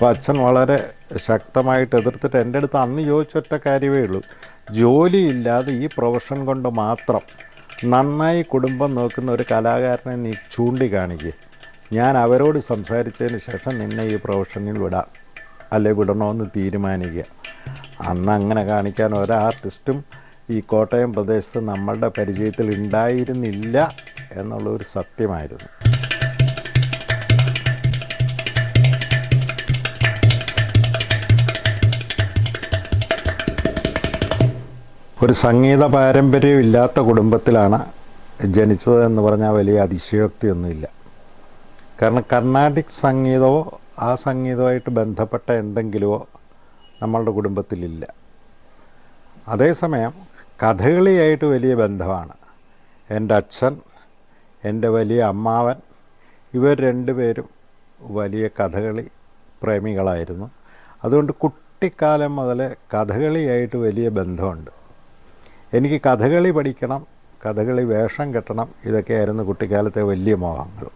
അപ്പോൾ അച്ഛൻ വളരെ ശക്തമായിട്ട് എതിർത്തിട്ട് എന്റെ അടുത്ത് അന്ന് ചോദിച്ചൊറ്റ കാര്യമേ ഉള്ളൂ. ജോലിയില്ലാതെ ഈ പ്രൊഫഷൻ കൊണ്ട് മാത്രം നന്നായി കുടുംബം നോക്കുന്ന ഒരു കലാകാരനെ നീ ചൂണ്ടിക്കാണിക്കുക ഞാൻ അവരോട് സംസാരിച്ചതിന് ശേഷം നിന്നെ ഈ പ്രൊഫഷനിൽ വിടാം. അല്ലെ വിടണമെന്ന് തീരുമാനിക്കുക. അന്ന് അങ്ങനെ കാണിക്കാൻ ഒരു ആർട്ടിസ്റ്റും ഈ കോട്ടയം പ്രദേശത്ത് നമ്മളുടെ പരിചയത്തിൽ ഉണ്ടായിരുന്നില്ല എന്നുള്ളൊരു സത്യമായിരുന്നു. ഒരു സംഗീത പാരമ്പര്യം ഇല്ലാത്ത കുടുംബത്തിലാണ് ജനിച്ചത് എന്ന് പറഞ്ഞാൽ വലിയ അതിശയോക്തിയൊന്നുമില്ല. കാരണം കർണാടിക് സംഗീതമോ ആ സംഗീതവുമായിട്ട് ബന്ധപ്പെട്ട എന്തെങ്കിലുമോ നമ്മളുടെ കുടുംബത്തിലില്ല. അതേസമയം കഥകളിയായിട്ട് വലിയ ബന്ധമാണ്. എന്റെ അച്ഛൻ എന്റെ വലിയ അമ്മാവൻ ഇവർ രണ്ടുപേരും വലിയ കഥകളി പ്രേമികളായിരുന്നു. അതുകൊണ്ട് കുട്ടിക്കാലം മുതലേ കഥകളിയായിട്ട് വലിയ ബന്ധമുണ്ട്. എനിക്ക് കഥകളി പഠിക്കണം കഥകളി വേഷം കെട്ടണം ഇതൊക്കെയായിരുന്നു കുട്ടിക്കാലത്തെ വലിയ മോഹങ്ങൾ.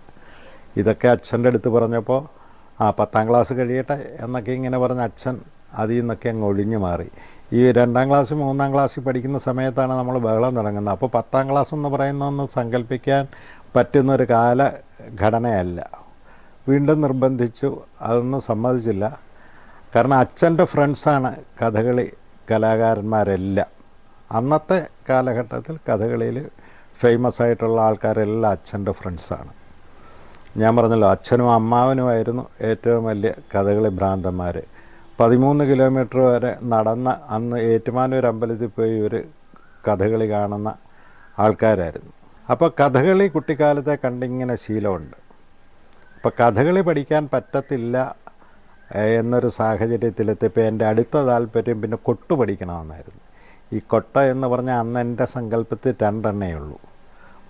ഇതൊക്കെ അച്ഛന്റെ അടുത്ത് പറഞ്ഞപ്പോൾ ആ പത്താം ക്ലാസ് കഴിയട്ടെ എന്നൊക്കെ ഇങ്ങനെ പറഞ്ഞ അച്ഛൻ അതിൽ നിന്നൊക്കെ അങ്ങ് ഒഴിഞ്ഞു മാറി. ഈ രണ്ടാം ക്ലാസ് മൂന്നാം ക്ലാസ്സിൽ പഠിക്കുന്ന സമയത്താണ് നമ്മൾ ബഹളം തുടങ്ങുന്നത്. അപ്പോൾ പത്താം ക്ലാസ് എന്ന് പറയുന്നതൊന്ന് സങ്കല്പിക്കാൻ പറ്റുന്നൊരു കാലഘടനയല്ല. വീണ്ടും നിർബന്ധിച്ചു അതൊന്നും സമ്മതിച്ചില്ല. കാരണം അച്ഛന്റെ ഫ്രണ്ട്സാണ് കഥകളി കലാകാരന്മാരെല്ലാം. അന്നത്തെ കാലഘട്ടത്തിൽ കഥകളിയിൽ ഫേമസ് ആയിട്ടുള്ള ആൾക്കാരെല്ലാം അച്ഛന്റെ ഫ്രണ്ട്സാണ് ഞാൻ പറഞ്ഞല്ലോ അച്ഛനും അമ്മാവനുമായിരുന്നു ഏറ്റവും വലിയ കഥകളി ഭ്രാന്തന്മാർ പതിമൂന്ന് കിലോമീറ്റർ വരെ നടന്ന അന്ന് ഏറ്റുമാനൂർ അമ്പലത്തിൽ പോയി ഒരു കഥകളി കാണുന്ന ആൾക്കാരായിരുന്നു. അപ്പോൾ കഥകളി കുട്ടിക്കാലത്തെ കണ്ടിങ്ങനെ ശീലമുണ്ട്. അപ്പോൾ കഥകളി പഠിക്കാൻ പറ്റത്തില്ല എന്നൊരു സാഹചര്യത്തിലെത്തിയപ്പോൾ എന്റെ അടുത്ത താല്പര്യം പിന്നെ കൊട്ടു പഠിക്കണമെന്നായിരുന്നു. ഈ കൊട്ട എന്ന് പറഞ്ഞാൽ അന്ന് എന്റെ സങ്കല്പത്തിൽ രണ്ടെണ്ണേ ഉള്ളൂ.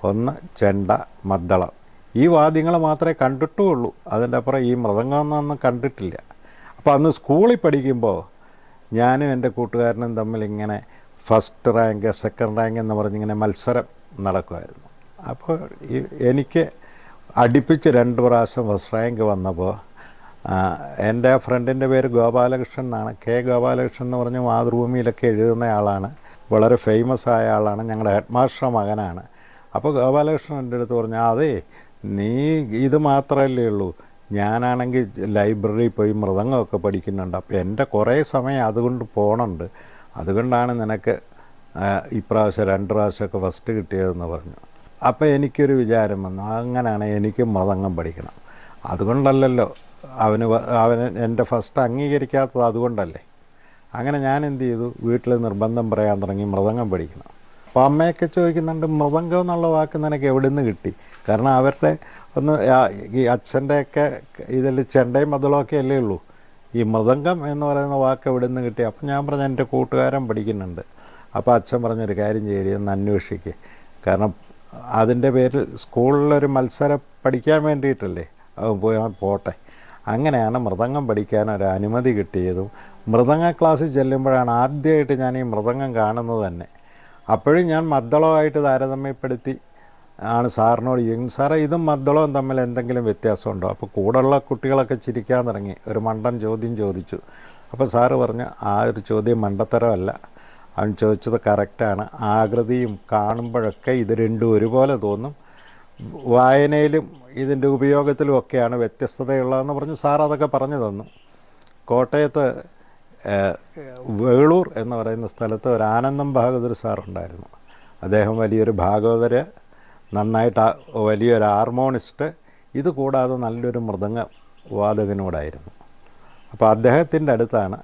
ഒന്ന് ചെണ്ട മദ്ദളം. ഈ വാദ്യങ്ങൾ മാത്രമേ കണ്ടിട്ടുള്ളൂ. അതിന്റെ അപ്പുറം ഈ മൃദംഗമൊന്നും കണ്ടിട്ടില്ല. അപ്പോൾ അന്ന് സ്കൂളിൽ പഠിക്കുമ്പോൾ ഞാനും എന്റെ കൂട്ടുകാരനും തമ്മിൽ ഇങ്ങനെ ഫസ്റ്റ് റാങ്ക് സെക്കൻഡ് റാങ്ക് എന്ന് പറഞ്ഞിങ്ങനെ മത്സരം നടക്കുമായിരുന്നു. അപ്പോൾ എനിക്ക് അടുപ്പിച്ച് രണ്ട് പ്രാവശ്യം ഫസ്റ്റ് റാങ്ക് വന്നപ്പോൾ എന്റെ ഫ്രണ്ടിന്റെ പേര് ഗോപാലകൃഷ്ണൻ എന്നാണ്. കെ ഗോപാലകൃഷ്ണൻ എന്ന് പറഞ്ഞ് മാതൃഭൂമിയിലൊക്കെ എഴുതുന്ന ആളാണ്. വളരെ ഫേമസ് ആയ ആളാണ്. ഞങ്ങളുടെ ഹെഡ് മാസ്റ്റർ മകനാണ്. അപ്പോൾ ഗോപാലകൃഷ്ണൻ എന്റെ അടുത്ത് പറഞ്ഞു അതെ നീ ഇത് മാത്രമല്ലേ ഉള്ളൂ. ഞാനാണെങ്കിൽ ലൈബ്രറിയിൽ പോയി മൃദംഗമൊക്കെ പഠിക്കുന്നുണ്ട്. അപ്പോൾ എന്റെ കുറേ സമയം അതുകൊണ്ട് പോകണുണ്ട് അതുകൊണ്ടാണ് നിനക്ക് ഇപ്രാവശ്യം രണ്ട് പ്രാവശ്യമൊക്കെ ഫസ്റ്റ് കിട്ടിയതെന്ന് പറഞ്ഞു. അപ്പോൾ എനിക്കൊരു വിചാരം വന്നു. അങ്ങനെയാണ് എനിക്ക് മൃദംഗം പഠിക്കണം. അതുകൊണ്ടല്ലല്ലോ അവന് അവന് എന്റെ ഫസ്റ്റ് അംഗീകരിക്കാത്തത് അതുകൊണ്ടല്ലേ. അങ്ങനെ ഞാൻ എന്ത് ചെയ്തു? വീട്ടിൽ നിർബന്ധം പറയാൻ തുടങ്ങി മൃദംഗം പഠിക്കണം. അപ്പോൾ അമ്മയൊക്കെ ചോദിക്കുന്നുണ്ട് മൃദംഗം എന്നുള്ള വാക്ക് നിനക്ക് എവിടെ നിന്ന് കിട്ടി? കാരണം അവരുടെ ഒന്ന് ഈ അച്ഛന്റെയൊക്കെ ഇതിൽ ചെണ്ടയും മതളൊക്കെ അല്ലേ ഉള്ളൂ. ഈ മൃദംഗം എന്ന് പറയുന്ന വാക്ക് എവിടെ നിന്ന് കിട്ടി? അപ്പം ഞാൻ പറഞ്ഞു എന്റെ കൂട്ടുകാരൻ പഠിക്കുന്നുണ്ട്. അപ്പോൾ അച്ഛൻ പറഞ്ഞൊരു കാര്യം ചെയ്യടി ഒന്ന് അന്വേഷിക്കുക കാരണം അതിന്റെ പേരിൽ സ്കൂളിലൊരു മത്സരം പഠിക്കാൻ വേണ്ടിയിട്ടല്ലേ? അത് പോയി പോട്ടെ. അങ്ങനെയാണ് മൃദംഗം പഠിക്കാൻ ഒരു അനുമതി കിട്ടിയതും. മൃദംഗ ക്ലാസ്സിൽ ചെല്ലുമ്പോഴാണ് ആദ്യമായിട്ട് ഞാൻ ഈ മൃദംഗം കാണുന്നത് തന്നെ. അപ്പോഴും ഞാൻ മദ്ദളമായിട്ട് താരതമ്യപ്പെടുത്തി ആണ് സാറിനോട് ചോദിക്കും സാറേ ഇതും മദ്ദളവും തമ്മിൽ എന്തെങ്കിലും വ്യത്യാസമുണ്ടോ? അപ്പോൾ കൂടെയുള്ള കുട്ടികളൊക്കെ ചിരിക്കാൻ തുടങ്ങി. ഒരു മണ്ടൻ ചോദ്യം ചോദിച്ചു. അപ്പോൾ സാറ് പറഞ്ഞു ആ ഒരു ചോദ്യം മണ്ടത്തരമല്ല. അവൻ ചോദിച്ചത് കറക്റ്റാണ് ആകൃതിയും കാണുമ്പോഴൊക്കെ ഇത് രണ്ടും ഒരുപോലെ തോന്നും. വായനയിലും ഇതിന്റെ ഉപയോഗത്തിലും ഒക്കെയാണ് വ്യത്യസ്തതയുള്ളതെന്ന് പറഞ്ഞ് സാർ അതൊക്കെ പറഞ്ഞു തന്നു. കോട്ടയത്ത് വേളൂർ എന്ന് പറയുന്ന സ്ഥലത്ത് ഒരു ആനന്ദം ഭാഗവതർ സാറുണ്ടായിരുന്നു അദ്ദേഹം വലിയൊരു ഭാഗവതര് നന്നായിട്ട് വലിയൊരു ഹാർമോണിസ്റ്റ്. ഇത് കൂടാതെ നല്ലൊരു മൃദംഗ വാദകനോടായിരുന്നു അപ്പോൾ അദ്ദേഹത്തിന്റെ അടുത്താണ്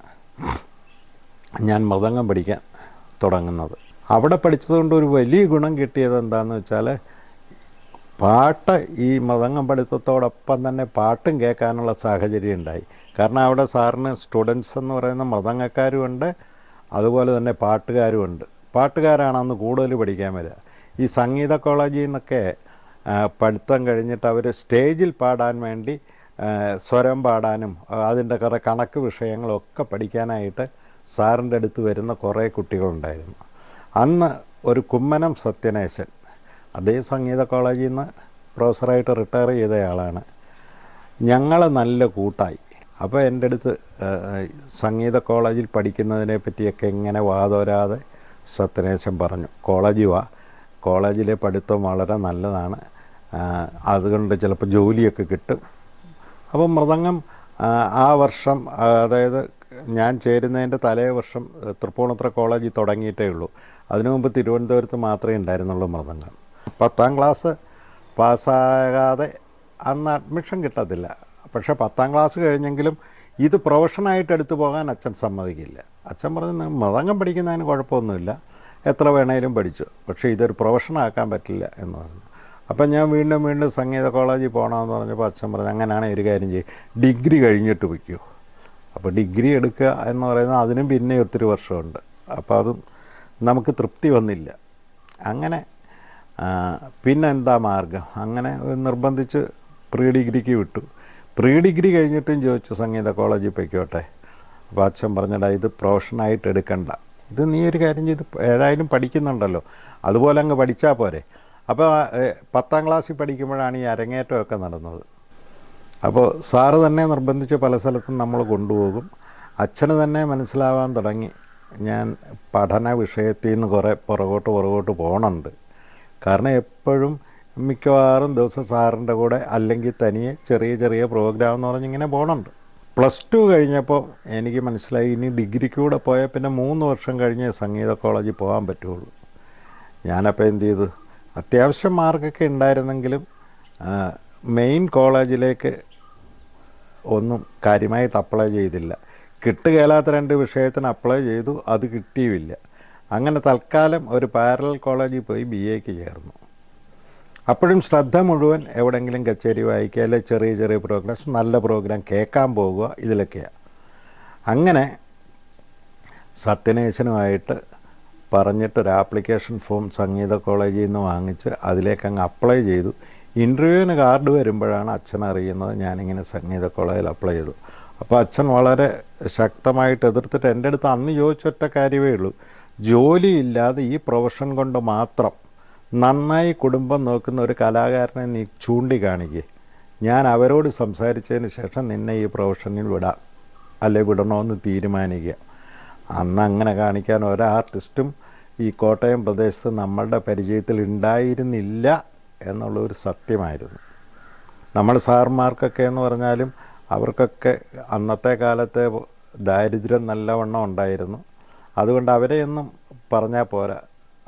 ഞാൻ മൃദംഗം പഠിക്കാൻ തുടങ്ങുന്നത്. അവിടെ പഠിച്ചതുകൊണ്ട് ഒരു വലിയ ഗുണം കിട്ടിയത് എന്താണെന്ന് വെച്ചാൽ പാട്ട് ഈ മൃദംഗം പഠിത്തത്തോടൊപ്പം തന്നെ പാട്ടും കേൾക്കാനുള്ള സാഹചര്യം ഉണ്ടായി. കാരണം അവിടെ സാറിന് സ്റ്റുഡൻസ് എന്ന് പറയുന്ന മൃദംഗക്കാരുമുണ്ട് അതുപോലെ തന്നെ പാട്ടുകാരുമുണ്ട് പാട്ടുകാരാണ് അന്ന് കൂടുതൽ പഠിക്കാൻ വരിക. ഈ സംഗീത കോളേജിൽ നിന്നൊക്കെ പഠിത്തം കഴിഞ്ഞിട്ട് അവർ സ്റ്റേജിൽ പാടാൻ വേണ്ടി സ്വരം പാടാനും അതിന്റെ കുറേ കണക്ക് വിഷയങ്ങളൊക്കെ പഠിക്കാനായിട്ട് സാറിന്റെ അടുത്ത് വരുന്ന കുറേ കുട്ടികളുണ്ടായിരുന്നു. അന്ന് ഒരു കുമ്മനം സത്യനേശൻ അദ്ദേഹം സംഗീത കോളേജിൽ നിന്ന് പ്രൊഫസറായിട്ട് റിട്ടയർ ചെയ്തയാളാണ് ഞങ്ങൾ നല്ല കൂട്ടായി. അപ്പോൾ എന്റെ അടുത്ത് സംഗീത കോളേജിൽ പഠിക്കുന്നതിനെ പറ്റിയൊക്കെ എങ്ങനെ വാതോരാതെ സത്യനേശൻ പറഞ്ഞു കോളേജ് വാ. കോളേജിലെ പഠിത്തം വളരെ നല്ലതാണ്. അതുകൊണ്ട് ചിലപ്പോൾ ജോലിയൊക്കെ കിട്ടും. അപ്പോൾ മൃദംഗം ആ, വർഷം അതായത് ഞാൻ ചേരുന്നതിന്റെ തലേ വർഷം തൃപ്പൂണിത്ര കോളേജിൽ തുടങ്ങിയിട്ടേ ഉള്ളൂ. അതിനു മുമ്പ് തിരുവനന്തപുരത്ത് മാത്രമേ ഉണ്ടായിരുന്നുള്ളൂ മൃദംഗം. പത്താം ക്ലാസ് പാസ്സാകാതെ അന്ന് അഡ്മിഷൻ കിട്ടത്തില്ല. പക്ഷേ പത്താം ക്ലാസ് കഴിഞ്ഞെങ്കിലും ഇത് പ്രൊഫഷനായിട്ട് എടുത്തു പോകാൻ അച്ഛൻ സമ്മതിക്കില്ല. അച്ഛൻ പറഞ്ഞു മൃദംഗം പഠിക്കുന്നതിന് കുഴപ്പമൊന്നുമില്ല. എത്ര വേണേലും പഠിച്ചു. പക്ഷേ ഇതൊരു പ്രൊഫഷനാക്കാൻ പറ്റില്ല എന്ന് പറഞ്ഞു. അപ്പം ഞാൻ വീണ്ടും വീണ്ടും സംഗീത കോളേജിൽ പോകണമെന്ന് പറഞ്ഞപ്പോൾ അച്ഛൻ പറഞ്ഞു അങ്ങനെയാണെങ്കിൽ ഒരു കാര്യം ചെയ്യും. ഡിഗ്രി കഴിഞ്ഞിട്ട് വയ്ക്കൂ. അപ്പോൾ ഡിഗ്രി എടുക്കുക എന്ന് പറയുന്നത് അതിനും പിന്നെ ഒത്തിരി വർഷമുണ്ട്. അപ്പോൾ അതും നമുക്ക് തൃപ്തി വന്നില്ല. അങ്ങനെ ആ, പിന്നെ മാർഗം? അങ്ങനെ നിർബന്ധിച്ച് പ്രീ ഡിഗ്രിക്ക് വിട്ടു. പ്രീ ഡിഗ്രി കഴിഞ്ഞിട്ടും ചോദിച്ചു സംഗീത കോളേജിൽ പൊയ്ക്കോട്ടെ. അപ്പോൾ അച്ഛൻ പറഞ്ഞടാ ഇത് പ്രൊഫഷനായിട്ട് എടുക്കണ്ട. ഇത് നീ ഒരു കാര്യം ചെയ്ത് ഏതായാലും പഠിക്കുന്നുണ്ടല്ലോ. അതുപോലെ അങ്ങ് പഠിച്ചാൽ പോരെ. അപ്പോൾ പത്താം ക്ലാസ്സിൽ പഠിക്കുമ്പോഴാണ് ഈ അരങ്ങേറ്റമൊക്കെ നടന്നത്. അപ്പോൾ സാറ് തന്നെ നിർബന്ധിച്ച് പല സ്ഥലത്തും നമ്മൾ കൊണ്ടുപോകും. അച്ഛന് തന്നെ മനസ്സിലാവാൻ തുടങ്ങി. ഞാൻ പഠന വിഷയത്തിൽ നിന്ന് കുറേ പുറകോട്ട് പുറകോട്ട് പോകണുണ്ട് കാരണം എപ്പോഴും മിക്കവാറും ദിവസം സാറിന്റെ കൂടെ അല്ലെങ്കിൽ തനിയെ ചെറിയ ചെറിയ പ്രോഗ്രാം എന്ന് പറഞ്ഞിങ്ങനെ പോകണുണ്ട് പ്ലസ് ടു കഴിഞ്ഞപ്പോൾ എനിക്ക് മനസ്സിലായി ഇനി ഡിഗ്രിക്ക് കൂടെ പോയാൽ പിന്നെ മൂന്ന് വർഷം കഴിഞ്ഞ് സംഗീത കോളേജിൽ പോകാൻ പറ്റുള്ളൂ. ഞാനപ്പോൾ എന്ത് ചെയ്തു? അത്യാവശ്യം മാർക്കൊക്കെ ഉണ്ടായിരുന്നെങ്കിലും മെയിൻ കോളേജിലേക്ക് ഒന്നും കാര്യമായിട്ട് അപ്ലൈ ചെയ്തില്ല. കിട്ടുകയില്ലാത്ത രണ്ട് വിഷയത്തിന് അപ്ലൈ ചെയ്തു അത് കിട്ടിയുമില്ല. അങ്ങനെ തൽക്കാലം ഒരു പാരലൽ കോളേജിൽ പോയി ബി എക്ക് ചേർന്നു. അപ്പോഴും ശ്രദ്ധ മുഴുവൻ എവിടെയെങ്കിലും കച്ചേരി വായിക്കുക അല്ലെങ്കിൽ ചെറിയ ചെറിയ പ്രോഗ്രാംസ് നല്ല പ്രോഗ്രാം കേൾക്കാൻ പോകുക ഇതിലൊക്കെയാണ് അങ്ങനെ സത്യനേശനുമായിട്ട് പറഞ്ഞിട്ടൊരു ആപ്ലിക്കേഷൻ ഫോം സംഗീത കോളേജിൽ നിന്ന് വാങ്ങിച്ച് അതിലേക്ക് അങ്ങ് അപ്ലൈ ചെയ്തു. ഇന്റർവ്യൂവിന് കാർഡ് വരുമ്പോഴാണ് അച്ഛൻ അറിയുന്നത് ഞാനിങ്ങനെ സംഗീത കോളേജിൽ അപ്ലൈ ചെയ്തു. അപ്പോൾ അച്ഛൻ വളരെ ശക്തമായിട്ട് എതിർത്തിട്ട് എന്റെ അടുത്ത് അന്ന് ചോദിച്ചൊറ്റ കാര്യമേ ഉള്ളൂ. ജോലിയില്ലാതെ ഈ പ്രൊഫഷൻ കൊണ്ട് മാത്രം നന്നായി കുടുംബം നോക്കുന്ന ഒരു കലാകാരനെ നീ ചൂണ്ടിക്കാണിക്കുക ഞാൻ അവരോട് സംസാരിച്ചതിന് ശേഷം നിന്നെ ഈ പ്രൊഫഷനിൽ വിടാം. അല്ലെ വിടണമെന്ന് തീരുമാനിക്കുക. അന്ന് അങ്ങനെ കാണിക്കാൻ ഒരു ആർട്ടിസ്റ്റും ഈ കോട്ടയം പ്രദേശത്ത് നമ്മളുടെ പരിചയത്തിൽ ഉണ്ടായിരുന്നില്ല എന്നുള്ളൊരു സത്യമായിരുന്നു. നമ്മൾ സാർമാർക്കൊക്കെ എന്ന് പറഞ്ഞാലും അവർക്കൊക്കെ അന്നത്തെ കാലത്തെ ദാരിദ്ര്യം നല്ലവണ്ണം ഉണ്ടായിരുന്നു. അതുകൊണ്ട് അവരെയൊന്നും പറഞ്ഞാൽ പോരാ.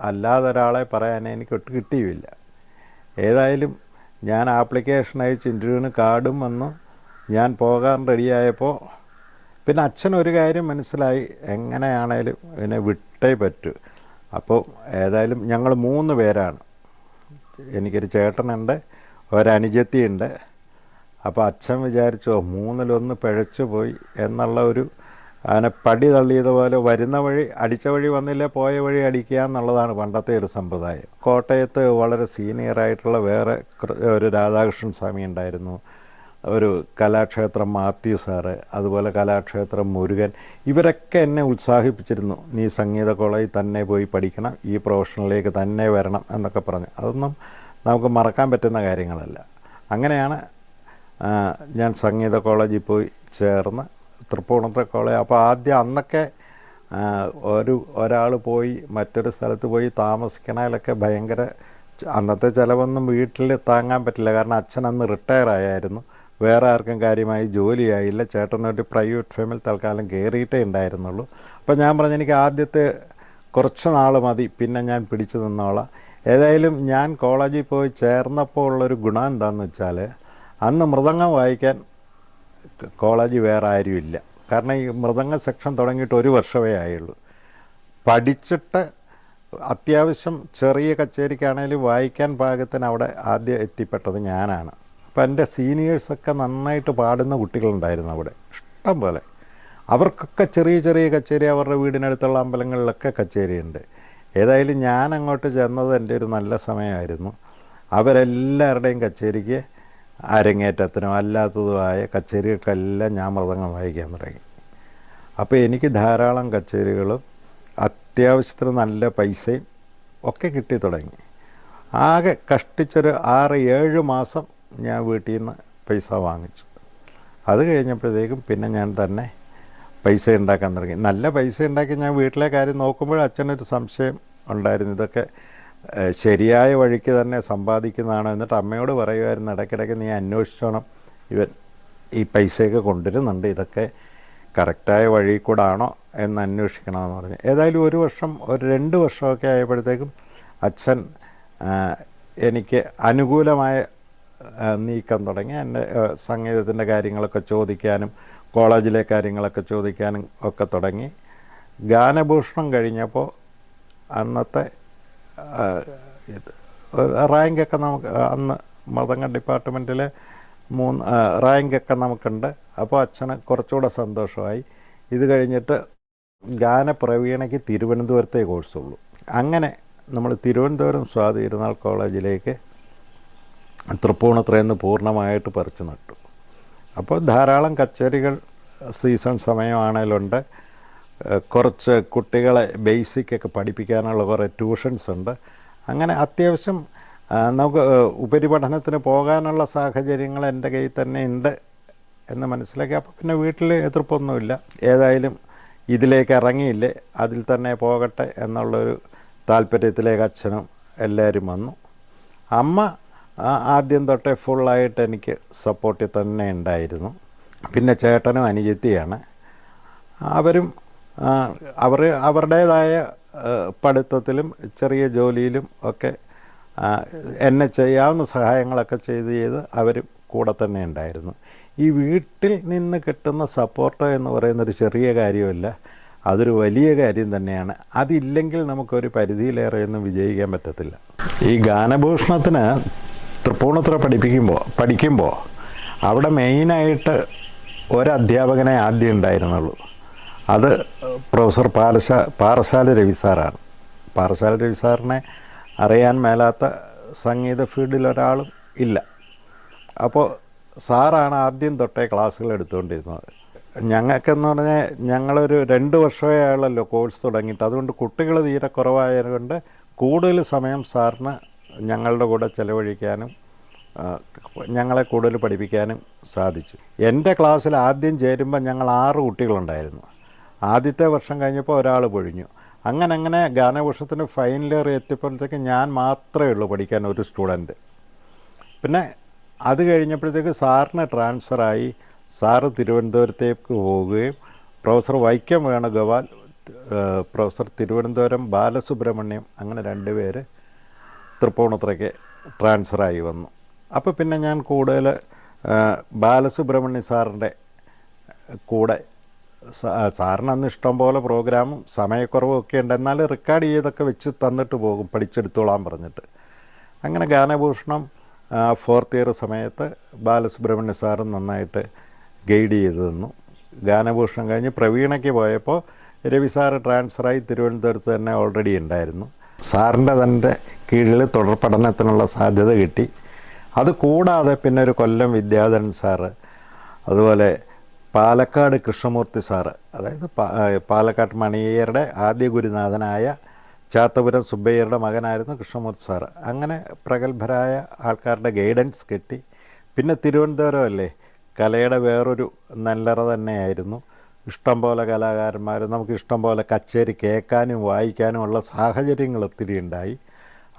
അല്ലാതെ ഒരാളെ പറയാൻ എനിക്ക് ഒട്ട് കിട്ടിയുമില്ല ഏതായാലും ഞാൻ ആപ്ലിക്കേഷൻ അയച്ച് ഇന്റർവ്യൂവിന് കാർഡും വന്നു. ഞാൻ പോകാൻ റെഡിയായപ്പോൾ പിന്നെ അച്ഛൻ ഒരു കാര്യം മനസ്സിലായി. എങ്ങനെയാണേലും ഇതിനെ വിട്ടേ പറ്റൂ. അപ്പോൾ ഏതായാലും ഞങ്ങൾ മൂന്ന് പേരാണ്. എനിക്കൊരു ചേട്ടനുണ്ട് ഒരനുജത്തിയുണ്ട് അപ്പോൾ അച്ഛൻ വിചാരിച്ചോ മൂന്നിലൊന്ന് പിഴച്ചു പോയി എന്നുള്ള ഒരു അതിനെ പടി തള്ളിയതുപോലെ വരുന്ന വഴി അടിച്ച വഴി വന്നില്ല പോയ വഴി അടിക്കുക എന്നുള്ളതാണ് പണ്ടത്തെ ഒരു സമ്പ്രദായം. കോട്ടയത്ത് വളരെ സീനിയറായിട്ടുള്ള വേറെ ഒരു രാധാകൃഷ്ണൻ സ്വാമി ഉണ്ടായിരുന്നു. ഒരു കലാക്ഷേത്രം മാത്യു സാറ് അതുപോലെ കലാക്ഷേത്രം മുരുകൻ. ഇവരൊക്കെ എന്നെ ഉത്സാഹിപ്പിച്ചിരുന്നു. നീ സംഗീത കോളേജിൽ തന്നെ പോയി പഠിക്കണം ഈ പ്രൊഫഷനിലേക്ക് തന്നെ വരണം എന്നൊക്കെ പറഞ്ഞു. അതൊന്നും നമുക്ക് മറക്കാൻ പറ്റുന്ന കാര്യങ്ങളല്ല. അങ്ങനെയാണ് ഞാൻ സംഗീത കോളേജിൽ പോയി ചേർന്ന് തൃപ്പൂണിത്തുറ കോളേജ് അപ്പോൾ ആദ്യം അന്നൊക്കെ ഒരു ഒരാൾ പോയി മറ്റൊരു സ്ഥലത്ത് പോയി താമസിക്കണതിലൊക്കെ ഭയങ്കര അന്നത്തെ ചിലവൊന്നും വീട്ടിൽ താങ്ങാൻ പറ്റില്ല. കാരണം അച്ഛൻ അന്ന് റിട്ടയർ ആയായിരുന്നു. വേറെ ആർക്കും കാര്യമായി ജോലിയായില്ല ചേട്ടനൊരു പ്രൈവറ്റ് ഫേമിൽ തൽക്കാലം കയറിയിട്ടേ ഉണ്ടായിരുന്നുള്ളൂ. അപ്പോൾ ഞാൻ പറഞ്ഞു എനിക്ക് ആദ്യത്തെ കുറച്ച് നാൾ മതി. പിന്നെ ഞാൻ പിടിച്ചു നിന്നോളാം. ഏതായാലും ഞാൻ കോളേജിൽ പോയി ചേർന്നപ്പോൾ ഉള്ളൊരു ഗുണം എന്താണെന്ന് വെച്ചാൽ അന്ന് മൃദംഗം വായിക്കാൻ ക- വേറെ വേറെ ആരുമില്ല കാരണം ഈ മൃദംഗ സെക്ഷൻ തുടങ്ങിയിട്ട് ഒരു വർഷമേ ആയുള്ളൂ. പഠിച്ചിട്ട് അത്യാവശ്യം ചെറിയ കച്ചേരിക്കാണേലും വായിക്കാൻ പാകത്തിന് അവിടെ ആദ്യം എത്തിപ്പെട്ടത് ഞാനാണ്. അപ്പോൾ എന്റെ സീനിയേഴ്സൊക്കെ നന്നായിട്ട് പാടുന്ന കുട്ടികളുണ്ടായിരുന്നു അവിടെ. ഇഷ്ടം പോലെ. അവർക്കൊക്കെ ചെറിയ ചെറിയ കച്ചേരി അവരുടെ വീടിനടുത്തുള്ള അമ്പലങ്ങളിലൊക്കെ കച്ചേരിയുണ്ട്. ഏതായാലും ഞാൻ അങ്ങോട്ട് ചെന്നത് എന്റെ ഒരു നല്ല സമയമായിരുന്നു. അവരെല്ലാവരുടെയും കച്ചേരിക്ക് അരങ്ങേറ്റത്തിനും അല്ലാത്തതുമായ കച്ചേരികൾക്കെല്ലാം ഞാൻ മൃതങ്ങൾ വായിക്കാൻ തുടങ്ങി. അപ്പോൾ എനിക്ക് ധാരാളം കച്ചേരികളും അത്യാവശ്യത്തിന് നല്ല പൈസയും ഒക്കെ കിട്ടി തുടങ്ങി. ആകെ കഷ്ടിച്ചൊരു ആറ് ഏഴ് മാസം ഞാൻ വീട്ടിൽ നിന്ന് പൈസ വാങ്ങിച്ചു. അത് കഴിഞ്ഞപ്പോഴത്തേക്കും പിന്നെ ഞാൻ തന്നെ പൈസ ഉണ്ടാക്കാൻ തുടങ്ങി. നല്ല പൈസ ഉണ്ടാക്കി ഞാൻ വീട്ടിലെ കാര്യം നോക്കുമ്പോൾ അച്ഛനൊരു സംശയം ഉണ്ടായിരുന്നു. ഇതൊക്കെ ശരിയായ വഴിക്ക് തന്നെ സമ്പാദിക്കുന്നതാണ് എന്നിട്ട് അമ്മയോട് പറയുമായിരുന്നു ഇടയ്ക്കിടയ്ക്ക് നീ അന്വേഷിച്ചോണം. ഇവൻ ഈ പൈസയൊക്കെ കൊണ്ടുവരുന്നുണ്ട്. ഇതൊക്കെ കറക്റ്റായ വഴി കൂടാണോ എന്ന് അന്വേഷിക്കണമെന്ന് പറഞ്ഞു. ഏതായാലും ഒരു വർഷം ഒരു രണ്ട് വർഷമൊക്കെ ആയപ്പോഴത്തേക്കും അച്ഛൻ എനിക്ക് അനുകൂലമായ നീക്കം തുടങ്ങി. എന്റെ സംഗീതത്തിന്റെ കാര്യങ്ങളൊക്കെ ചോദിക്കാനും കോളേജിലെ കാര്യങ്ങളൊക്കെ ചോദിക്കാനും ഒക്കെ തുടങ്ങി. ഗാനഭൂഷണം കഴിഞ്ഞപ്പോൾ അന്നത്തെ റാങ്കൊക്കെ നമുക്ക് അന്ന് മതങ്ങ ഡിപ്പാർട്ട്മെന്റിൽ മൂന്ന് റാങ്ക് റാങ്കൊക്കെ നമുക്കുണ്ട്. അപ്പോൾ അച്ഛന് കുറച്ചുകൂടെ സന്തോഷമായി. ഇത് കഴിഞ്ഞിട്ട് ഗാനപ്രവീണയ്ക്ക് തിരുവനന്തപുരത്തെ കോഴ്സുള്ളൂ. അങ്ങനെ നമ്മൾ തിരുവനന്തപുരം സ്വാതി ഇരുന്നാൾ കോളേജിലേക്ക് തൃപ്പൂണിത്രയെന്ന് പൂർണമായിട്ട് പറിച്ചു നട്ടു. അപ്പോൾ ധാരാളം കച്ചേരികൾ സീസൺ സമയമാണേലുണ്ട്. കുറച്ച് കുട്ടികളെ ബേസിക്കൊക്കെ പഠിപ്പിക്കാനുള്ള കുറേ ട്യൂഷൻസ് ഉണ്ട്. അങ്ങനെ അത്യാവശ്യം നമുക്ക് ഉപരിപഠനത്തിന് പോകാനുള്ള സാഹചര്യങ്ങൾ എന്റെ കയ്യിൽ തന്നെ ഉണ്ട് എന്ന് മനസ്സിലാക്കി. അപ്പോൾ പിന്നെ വീട്ടിൽ എതിർപ്പൊന്നുമില്ല. ഏതായാലും ഇതിലേക്ക് ഇറങ്ങിയില്ലേ അതിൽ തന്നെ പോകട്ടെ എന്നുള്ളൊരു താല്പര്യത്തിലേക്ക് അച്ഛനും എല്ലാവരും വന്നു. അമ്മ ആദ്യം തൊട്ടേ ഫുള്ളായിട്ട് എനിക്ക് സപ്പോർട്ടിൽ തന്നെ ഉണ്ടായിരുന്നു. പിന്നെ ചേട്ടനും അനുജത്തിയാണ് അവരും അവർ അവരുടേതായ പഠിത്തത്തിലും ചെറിയ ജോലിയിലും ഒക്കെ എന്നെ ചെയ്യാവുന്ന സഹായങ്ങളൊക്കെ ചെയ്ത് ചെയ്ത് അവരും കൂടെ തന്നെ ഉണ്ടായിരുന്നു. ഈ വീട്ടിൽ നിന്ന് കിട്ടുന്ന സപ്പോർട്ട് എന്ന് പറയുന്നൊരു ചെറിയ കാര്യമല്ല അതൊരു വലിയ കാര്യം തന്നെയാണ്. അതില്ലെങ്കിൽ നമുക്കൊരു പരിധിയിലേറെയൊന്നും വിജയിക്കാൻ പറ്റത്തില്ല. ഈ ഗാനഭൂഷണത്തിന് തൃപ്പൂണിത്തുറ പഠിപ്പിക്കുമ്പോൾ പഠിക്കുമ്പോൾ അവിടെ മെയിനായിട്ട് ഒരധ്യാപകനെ ആദ്യം ഉണ്ടായിരുന്നുള്ളൂ. അത് പ്രൊഫസർ പാലശ പാറശാല രവി സാറാണ്. പാറശാല രവി സാറിനെ അറിയാൻ മേലാത്ത സംഗീത ഫീൽഡിൽ ഒരാളും ഇല്ല. അപ്പോൾ സാറാണ് ആദ്യം തൊട്ടേ ക്ലാസ്സുകൾ എടുത്തുകൊണ്ടിരുന്നത്. ഞങ്ങൾക്കെന്ന് പറഞ്ഞാൽ ഞങ്ങളൊരു രണ്ട് വർഷമേ ആയുള്ളല്ലോ കോഴ്സ് തുടങ്ങിയിട്ട്. അതുകൊണ്ട് കുട്ടികൾ തീരെ കുറവായതുകൊണ്ട് കൂടുതൽ സമയം സാറിന് ഞങ്ങളുടെ കൂടെ ചിലവഴിക്കാനും ഞങ്ങളെ കൂടുതൽ പഠിപ്പിക്കാനും സാധിച്ചു. എന്റെ ക്ലാസ്സിൽ ആദ്യം ചേരുമ്പോൾ ഞങ്ങൾ ആറ് കുട്ടികളുണ്ടായിരുന്നു. ആദ്യത്തെ വർഷം കഴിഞ്ഞപ്പോൾ ഒരാൾ പൊഴിഞ്ഞു. അങ്ങനെ അങ്ങനെ ഗാനഭൂഷണത്തിന് ഫൈനൽ ഇയർ എത്തിയപ്പോഴത്തേക്ക് ഞാൻ മാത്രമേ ഉള്ളൂ പഠിക്കാൻ ഒരു സ്റ്റുഡന്റ്. പിന്നെ അത് കഴിഞ്ഞപ്പോഴത്തേക്ക് സാറിന് ട്രാൻസ്ഫറായി സാറ് തിരുവനന്തപുരത്തേക്ക് പോവുകയും പ്രൊഫസർ വൈക്കം വേണുഗോപാൽ പ്രൊഫസർ തിരുവനന്തപുരം ബാലസുബ്രഹ്മണ്യം അങ്ങനെ രണ്ടുപേര് തൃപ്പൂണിത്തറയ്ക്ക് ട്രാൻസ്ഫറായി വന്നു. അപ്പോൾ പിന്നെ ഞാൻ കൂടുതൽ ബാലസുബ്രഹ്മണ്യ സാറിന്റെ കൂടെ സാറിന് അന്ന് ഇഷ്ടം പോലെ പ്രോഗ്രാമും സമയക്കുറവും ഒക്കെ ഉണ്ട്. എന്നാൽ റെക്കോർഡ് ചെയ്തൊക്കെ വെച്ച് തന്നിട്ട് പോകും പഠിച്ചെടുത്തോളാൻ പറഞ്ഞിട്ട്. അങ്ങനെ ഗാനഭൂഷണം ഫോർത്ത് ഇയർ സമയത്ത് ബാലസുബ്രഹ്മണ്യ സാറ് നന്നായിട്ട് ഗൈഡ് ചെയ്ത് തന്നു. ഗാനഭൂഷണം കഴിഞ്ഞ് പ്രവീണയ്ക്ക് പോയപ്പോൾ രവി സാറ് ട്രാൻസ്ഫറായി തിരുവനന്തപുരത്ത് തന്നെ ഓൾറെഡി ഉണ്ടായിരുന്നു. സാറിന്റെ തന്റെ കീഴിൽ തുടർ പഠനത്തിനുള്ള സാധ്യത കിട്ടി. അത് കൂടാതെ പിന്നെ ഒരു കൊല്ലം വിദ്യാധരൻ സാറ് അതുപോലെ പാലക്കാട് കൃഷ്ണമൂർത്തി സാറ് അതായത് പാലക്കാട് മണിയരുടെ ആദ്യ ഗുരുനാഥനായ ചാത്തപുരം സുബ്ബയ്യരുടെ മകനായിരുന്നു കൃഷ്ണമൂർത്തി സാറ്. അങ്ങനെ പ്രഗത്ഭരായ ആൾക്കാരുടെ ഗൈഡൻസ് കിട്ടി. പിന്നെ തിരുവനന്തപുരം അല്ലേ കലയുടെ വേറൊരു നല്ലറ തന്നെയായിരുന്നു. ഇഷ്ടംപോലെ കലാകാരന്മാർ നമുക്ക് ഇഷ്ടംപോലെ കച്ചേരി കേൾക്കാനും വായിക്കാനും ഉള്ള സാഹചര്യങ്ങൾ ഒത്തിരി ഉണ്ടായി.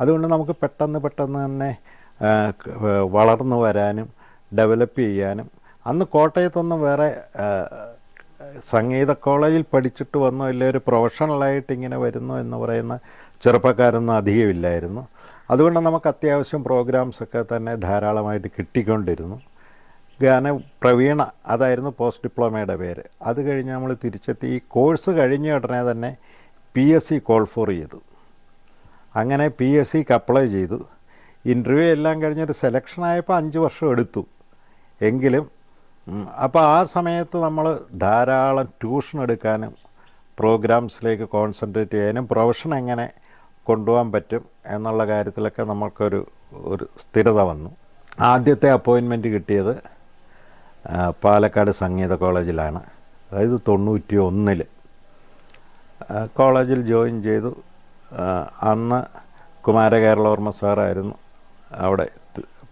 അതുകൊണ്ട് നമുക്ക് പെട്ടെന്ന് പെട്ടെന്ന് തന്നെ വളർന്നു വരാനും ഡെവലപ്പ് ചെയ്യാനും അന്ന് കോട്ടയത്തൊന്നും വേറെ സംഗീത കോളേജിൽ പഠിച്ചിട്ട് വന്നോ ഇല്ല ഒരു പ്രൊഫഷണലായിട്ട് ഇങ്ങനെ വരുന്നു എന്ന് പറയുന്ന ചെറുപ്പക്കാരൊന്നും അധികമില്ലായിരുന്നു. അതുകൊണ്ട് നമുക്ക് അത്യാവശ്യം പ്രോഗ്രാംസൊക്കെ തന്നെ ധാരാളമായിട്ട് കിട്ടിക്കൊണ്ടിരുന്നു. ഗാന പ്രവീണ അതായിരുന്നു പോസ്റ്റ് ഡിപ്ലോമയുടെ പേര്. അത് കഴിഞ്ഞ് നമ്മൾ തിരിച്ചെത്തി. ഈ കോഴ്സ് കഴിഞ്ഞ ഉടനെ തന്നെ P S C call for ചെയ്തു. അങ്ങനെ പി എസ് സിക്ക് അപ്ലൈ ചെയ്തു. ഇന്റർവ്യൂ എല്ലാം കഴിഞ്ഞൊരു സെലക്ഷൻ ആയപ്പോൾ അഞ്ച് വർഷം എടുത്തു. എങ്കിലും അപ്പോൾ ആ സമയത്ത് നമ്മൾ ധാരാളം ട്യൂഷൻ എടുക്കാനും പ്രോഗ്രാംസിലേക്ക് കോൺസെൻട്രേറ്റ് ചെയ്യാനും പ്രൊഫഷൻ എങ്ങനെ കൊണ്ടുപോകാൻ പറ്റും എന്നുള്ള കാര്യത്തിലൊക്കെ നമുക്കൊരു ഒരു സ്ഥിരത വന്നു. ആദ്യത്തെ അപ്പോയിൻമെന്റ് കിട്ടിയത് പാലക്കാട് സംഗീത കോളേജിലാണ്. അതായത് തൊണ്ണൂറ്റി ഒന്നിൽ കോളേജിൽ ജോയിൻ ചെയ്തു. അന്ന് കുമാരകേരളവർമ്മ സാറായിരുന്നു അവിടെ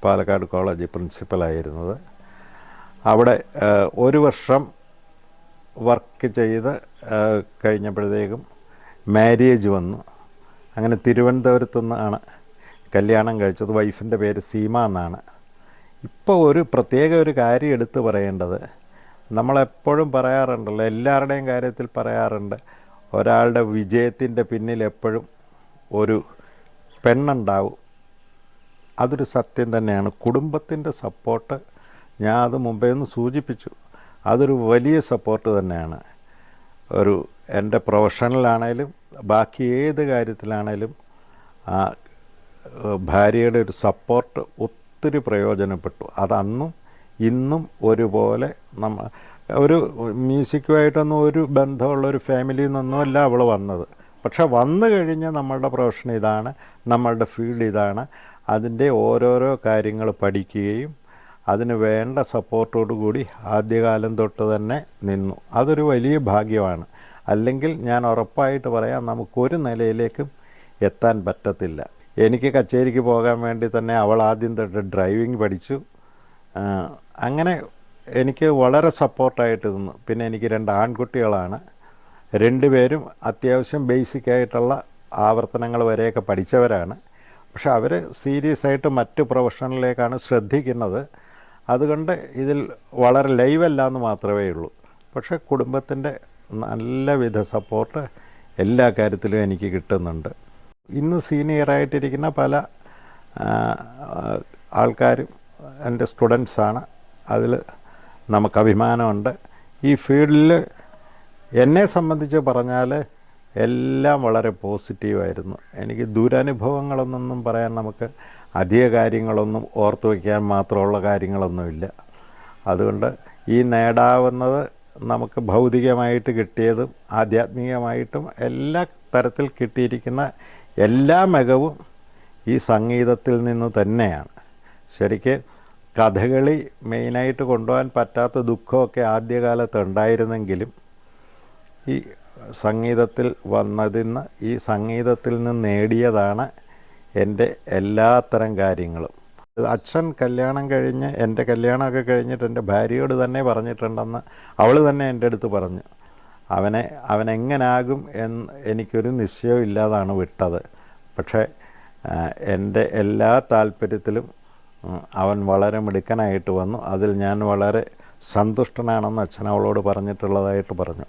പാലക്കാട് കോളേജ് പ്രിൻസിപ്പലായിരുന്നത്. അവിടെ ഒരു വർഷം വർക്ക് ചെയ്ത് കഴിഞ്ഞപ്പോഴത്തേക്കും മാരേജ് വന്നു. അങ്ങനെ തിരുവനന്തപുരത്തു നിന്നാണ് കല്യാണം കഴിച്ചത്. വൈഫിന്റെ പേര് സീമ എന്നാണ്. ഇപ്പോൾ ഒരു പ്രത്യേക ഒരു കാര്യം എടുത്തു പറയേണ്ടത് നമ്മളെപ്പോഴും പറയാറുണ്ടല്ലോ എല്ലാവരുടെയും കാര്യത്തിൽ പറയാറുണ്ട് ഒരാളുടെ വിജയത്തിന്റെ പിന്നിൽ എപ്പോഴും ഒരു പെണ്ണുണ്ടാവും. അതൊരു സത്യം തന്നെയാണ്. കുടുംബത്തിന്റെ സപ്പോർട്ട് ഞാൻ അത് മുമ്പേ ഒന്ന് സൂചിപ്പിച്ചു. അതൊരു വലിയ സപ്പോർട്ട് തന്നെയാണ്. ഒരു എന്റെ പ്രൊഫഷണലാണേലും ബാക്കി ഏത് കാര്യത്തിലാണേലും ആ ഭാര്യയുടെ ഒരു സപ്പോർട്ട് ഒത്തിരി പ്രയോജനപ്പെട്ടു. അതന്നും ഇന്നും ഒരുപോലെ നമ്മ ഒരു മ്യൂസിക്കുമായിട്ടൊന്നും ഒരു ബന്ധമുള്ള ഒരു ഫാമിലിയിൽ നിന്നൊന്നുമല്ല അവൾ വന്നത്. പക്ഷെ വന്നു കഴിഞ്ഞ് നമ്മളുടെ പ്രൊഫഷൻ ഇതാണ് നമ്മളുടെ ഫീൽഡ് ഇതാണ്. അതിന്റെ ഓരോരോ കാര്യങ്ങൾ പഠിക്കുകയും അതിന് വേണ്ട സപ്പോർട്ടോടു കൂടി ആദ്യകാലം തൊട്ട് തന്നെ നിന്നു. അതൊരു വലിയ ഭാഗ്യമാണ്. അല്ലെങ്കിൽ ഞാൻ ഉറപ്പായിട്ട് പറയാം നമുക്കൊരു നിലയിലേക്കും എത്താൻ പറ്റത്തില്ല. എനിക്ക് കച്ചേരിക്ക് പോകാൻ വേണ്ടി തന്നെ അവൾ ആദ്യം തൊട്ട് ഡ്രൈവിംഗ് പഠിച്ചു. അങ്ങനെ എനിക്ക് വളരെ സപ്പോർട്ടായിട്ട് നിന്നു. പിന്നെ എനിക്ക് രണ്ട് ആൺകുട്ടികളാണ്. രണ്ടുപേരും അത്യാവശ്യം ബേസിക്കായിട്ടുള്ള ആവർത്തനങ്ങൾ വരെയൊക്കെ പഠിച്ചവരാണ്. പക്ഷെ അവർ സീരിയസ് ആയിട്ട് മറ്റ് പ്രൊഫഷനിലേക്കാണ് ശ്രദ്ധിക്കുന്നത്. അതുകൊണ്ട് ഇതിൽ വളരെ ലൈവല്ല എന്ന് മാത്രമേ ഉള്ളൂ. പക്ഷേ കുടുംബത്തിന്റെ നല്ലവിധ സപ്പോർട്ട് എല്ലാ കാര്യത്തിലും എനിക്ക് കിട്ടുന്നുണ്ട്. ഇന്ന് സീനിയറായിട്ടിരിക്കുന്ന പല ആൾക്കാരും എന്റെ സ്റ്റുഡൻസാണ്. അതിൽ നമുക്ക് അഭിമാനമുണ്ട്. ഈ ഫീൽഡിൽ എന്നെ സംബന്ധിച്ച് പറഞ്ഞാൽ എല്ലാം വളരെ പോസിറ്റീവായിരുന്നു. എനിക്ക് ദുരനുഭവങ്ങളൊന്നും പറയാൻ നമുക്ക് അധിക കാര്യങ്ങളൊന്നും ഓർത്തു വയ്ക്കാൻ മാത്രമുള്ള കാര്യങ്ങളൊന്നുമില്ല. അതുകൊണ്ട് ഈ നേടാവുന്നത് നമുക്ക് ഭൗതികമായിട്ട് കിട്ടിയതും ആധ്യാത്മികമായിട്ടും എല്ലാ തരത്തിൽ കിട്ടിയിരിക്കുന്ന എല്ലാ മികവും ഈ സംഗീതത്തിൽ നിന്ന് തന്നെയാണ്. ശരിക്ക് കഥകളി മെയിനായിട്ട് കൊണ്ടുപോകാൻ പറ്റാത്ത ദുഃഖമൊക്കെ ആദ്യകാലത്ത് ഉണ്ടായിരുന്നെങ്കിലും ഈ സംഗീതത്തിൽ വന്നതിന്ന് ഈ സംഗീതത്തിൽ നിന്ന് നേടിയതാണ് എന്റെ എല്ലാത്തരം കാര്യങ്ങളും. അച്ഛൻ കല്യാണം കഴിഞ്ഞ് എന്റെ കല്യാണമൊക്കെ കഴിഞ്ഞിട്ട് എന്റെ ഭാര്യയോട് തന്നെ പറഞ്ഞിട്ടുണ്ടെന്ന് അവൾ തന്നെ എന്റെ അടുത്ത് പറഞ്ഞു. അവനെ അവനെങ്ങനാകും എന്ന് എനിക്കൊരു നിശ്ചയവും ഇല്ലാതാണ് വിട്ടത്. പക്ഷേ എന്റെ എല്ലാ താല്പര്യത്തിലും അവൻ വളരെ മിടുക്കനായിട്ട് വന്നു. അതിൽ ഞാൻ വളരെ സന്തുഷ്ടനാണെന്ന് അച്ഛൻ അവളോട് പറഞ്ഞിട്ടുള്ളതായിട്ട് പറഞ്ഞു.